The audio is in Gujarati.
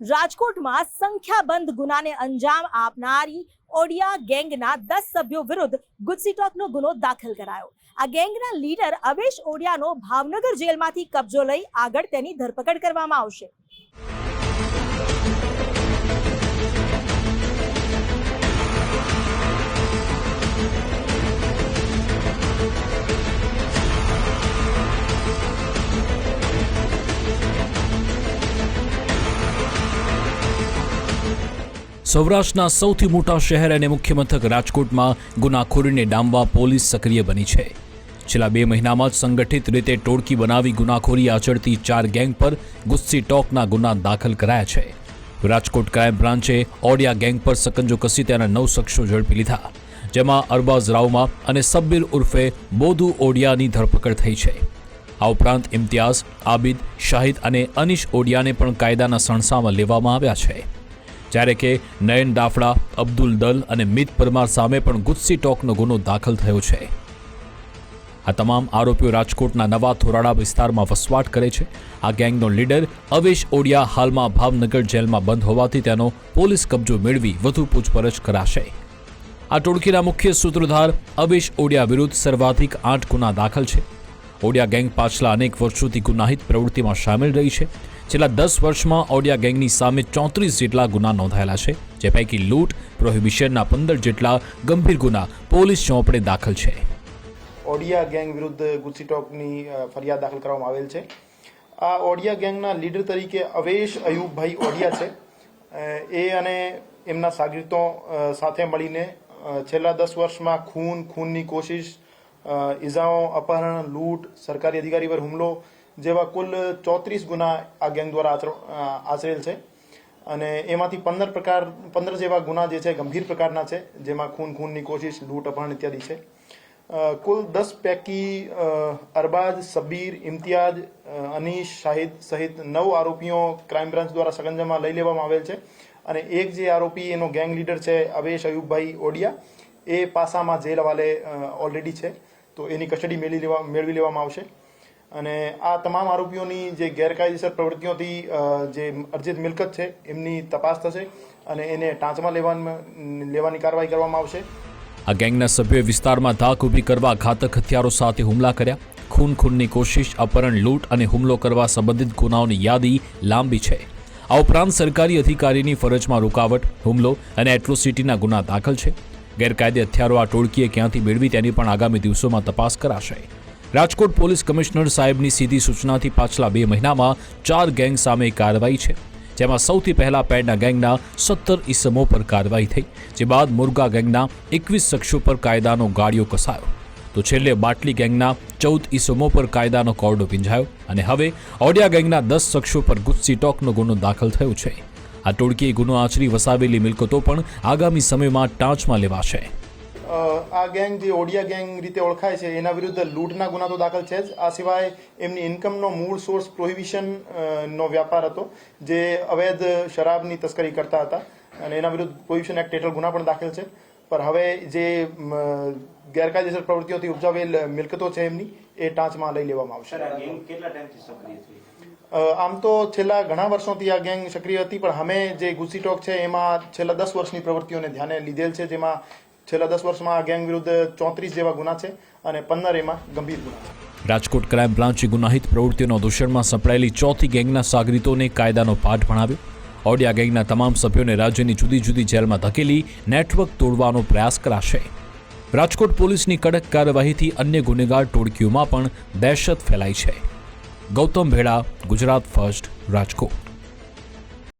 રાજકોટમાં સંખ્યાબંધ ગુનાને અંજામ આપનારી ઓડિયા ગેંગના દસ સભ્યો વિરુદ્ધ ગુજસીટોકનો ગુનો દાખલ કરાયો. આ ગેંગના લીડર અવેશ ઓડિયાનો ભાવનગર જેલમાંથી કબજો લઈ આગળ તેની ધરપકડ કરવામાં આવશે. સૌરાષ્ટ્રના સૌથી મોટા શહેર અને મુખ્યમથક રાજકોટમાં ગુનાખોરીને ડામવા પોલીસ સક્રિય બની છે. છેલ્લા બે મહિનામાં જ સંગઠિત રીતે ટોળકી બનાવી ગુનાખોરી આચરતી ચાર ગેંગ પર ગુસ્સી ટોકના ગુના દાખલ કરાયા છે. રાજકોટ ક્રાઇમ બ્રાન્ચે ઓડિયા ગેંગ પર સકંજો કસી તેના નવ શખ્સો ઝડપી લીધા. જેમાં અરબાઝ રાવમા અને સબ્બીર ઉર્ફે બોધુ ઓડિયાની ધરપકડ થઈ છે. આ ઉપરાંત ઇમ્તિયાઝ, આબિદ, શાહિદ અને અનિશ ઓડિયાને પણ કાયદાના સણસામાં લેવામાં આવ્યા છે. જ્યારે કે નયન દાફડા અબ્દુલ દલ અને મિત પરમાર સામે પણ ગુસ્સી ટોકનો ગુનો દાખલ થયો છે. આ તમામ આરોપીઓ રાજકોટના નવા થોરાડા વિસ્તારમાં વસવાટ કરે છે. આ ગેંગનો લીડર અવેશ ઓડિયા હાલમાં ભાવનગર જેલમાં બંધ હોવાથી તેનો પોલીસ કબજો મેળવી વધુ પૂછપરછ કરાશે. આ ટોળકીના મુખ્ય સૂત્રધાર અવેશ ઓડિયા વિરુદ્ધ સર્વાધિક આઠ ગુના દાખલ છે. ઓડિયા ગેંગ પાછલા અનેક વર્ષોથી ગુનાહિત પ્રવૃત્તિમાં સામેલ રહી છે. છેલ્લા દસ વર્ષમાં ઓડિયા ગેંગની સામે ચોત્રીસ જેટલા ગુના નોંધાયેલા છે, જે પૈકી લૂંટ, પ્રોહિબિશનના પંદર જેટલા ગંભીર ગુના પોલીસ ચોપડે દાખલ છે. ઓડિયા ગેંગ વિરુદ્ધ ગુસીટોકની ફરિયાદ દાખલ કરવામાં આવેલ છે. આ ઓડિયા ગેંગના લીડર તરીકે અવેશ અયુબભાઈ ઓડિયા છે. એ અને એમના સાગરીતો સાથે મળીને છેલ્લા દસ વર્ષમાં ખૂન, ખૂનની કોશિશ ઇજાઓ અપહરણ, લૂંટ, સરકારી અધિકારી પર હુમલો જેવા કુલ ચોત્રીસ ગુના આ ગેંગ દ્વારા આચર- આચરેલ છે. અને એમાંથી પંદર પ્રકાર, પંદર જેવા ગુના જે છે ગંભીર પ્રકારના છે, જેમાં ખૂન, ખૂનની કોશિશ, લૂંટ, અપહરણ ઇત્યાદિ છે. કુલ દસ પૈકી અરબાજ સબીર ઇમ્તિયાજ અનીશ, શાહિદ સહિત નવ આરોપીઓ ક્રાઇમ બ્રાન્ચ દ્વારા સગંજામાં લઈ લેવામાં આવેલ છે. અને એક જે આરોપી એનો ગેંગ લીડર છે, અવેશ અયુબભાઈ ઓડિયા, એ પાસામાં જેલ હવાલે ઓલરેડી છે. તો એની કસ્ટડી મેળવી લેવા મેળવી લેવામાં આવશે. અને આ તમામ આરોપીઓની જે ગેરકાયદેસર પ્રવૃત્તિઓથી જે અર્જિત મિલકત છે, એમની તપાસ થશે અને એને ટાંચમાં લેવામાં લેવાની કાર્યવાહી કરવામાં આવશે. આ ગેંગના સભ્યોએ વિસ્તારમાં ધાક ઊભી કરવા ઘાતક હથિયારો સાથે હુમલા કર્યા. ખૂન ખૂનની કોશિશ, અપહરણ, લૂંટ અને હુમલો કરવા સંબંધિત ગુનાઓની યાદી લાંબી છે. આ ઉપરાંત સરકારી અધિકારીની ફરજમાં રૂકાવટ, હુમલો અને એટ્રોસિટીના ગુના દાખલ છે. ગેરકાયદે હથિયારો આ ટોળકીએ ક્યાંથી મેળવી તેની પણ આગામી દિવસોમાં તપાસ કરાશે. રાજકોટ પોલીસ કમિશનર સાહેબની સીધી સૂચનાથી પાછલા બે મહિનામાં ચાર ગેંગ સામે કાર્યવાહી છે, જેમાં સૌથી પહેલા પેડના ગેંગના સત્તર ઇસમો પર કાર્યવાહી થઈ, જે બાદ મુરગા ગેંગના એકવીસ શખ્સો પર કાયદાનો ગાળિયો કસાયો. તો છેલ્લે બાટલી ગેંગના ચૌદ ઇસમો પર કાયદાનો કોરડો પીંજાયો અને હવે ઓડિયા ગેંગના દસ શખ્સો પર ગુસ્સી ટોકનો ગુનો દાખલ થયો છે. આ ટોળકીએ ગુનો આચરી વસાવેલી મિલકતો પણ આગામી સમયમાં ટાંચમાં લેવાશે. આ ગેંગ જે ઓડિયા ગેંગ રીતે ઓળખાય છે એના વિરુદ્ધ લૂંટના ગુના તો દાખલ છે જ. આ સિવાય એમની ઇન્કમનો મૂળ સોર્સ પ્રોહિબિશન નો વ્યાપાર હતો જે અવૈધ શરાબની તસ્કરી કરતા હતા. અને એના વિરુદ્ધ પ્રોહિબિશન એક્ટ હેઠળ ગુના પણ દાખલ છે પણ હવે જે ગેરકાયદેસર પ્રવૃત્તિઓથી ઉપજાવેલ મિલકતો છે એમની એ ટાંચમાં લઈ લેવામાં આવશે. સર આ ગેંગ કેટલા ટાઈમથી સક્રિય થઈ આમ તો છેલ્લા ઘણા વર્ષોથી આ ગેંગ સક્રિય હતી, પણ અમે જે ગુસ્સી ટોક છે, એમાં છેલ્લા દસ વર્ષની પ્રવૃત્તિઓને ધ્યાને લીધેલ છે, જેમાં છેલ્લા દસ વર્ષમાં આ ગેંગ વિરુદ્ધ ચોત્રીસ જેવા ગુના છે અને પંદર એમાં ગંભીર ગુના છે. રાજકોટ ક્રાઇમ બ્રાન્ચે ગુનાહિત પ્રવૃત્તિઓના દૂષણમાં સંપડાયેલી ચોથી ગેંગના સાગરીતોને કાયદાનો પાઠ ભણાવ્યો. ઓડિયા ગેંગના તમામ સભ્યોને રાજ્યની જુદી જુદી જેલમાં ધકેલી નેટવર્ક તોડવાનો પ્રયાસ કરાશે. રાજકોટ પોલીસની કડક કાર્યવાહીથી અન્ય ગુનેગાર ટોળકીઓમાં પણ દહેશત ફેલાઈ છે. ગૌતમ ભેડા ગુજરાત ફર્સ્ટ રાજકોટ.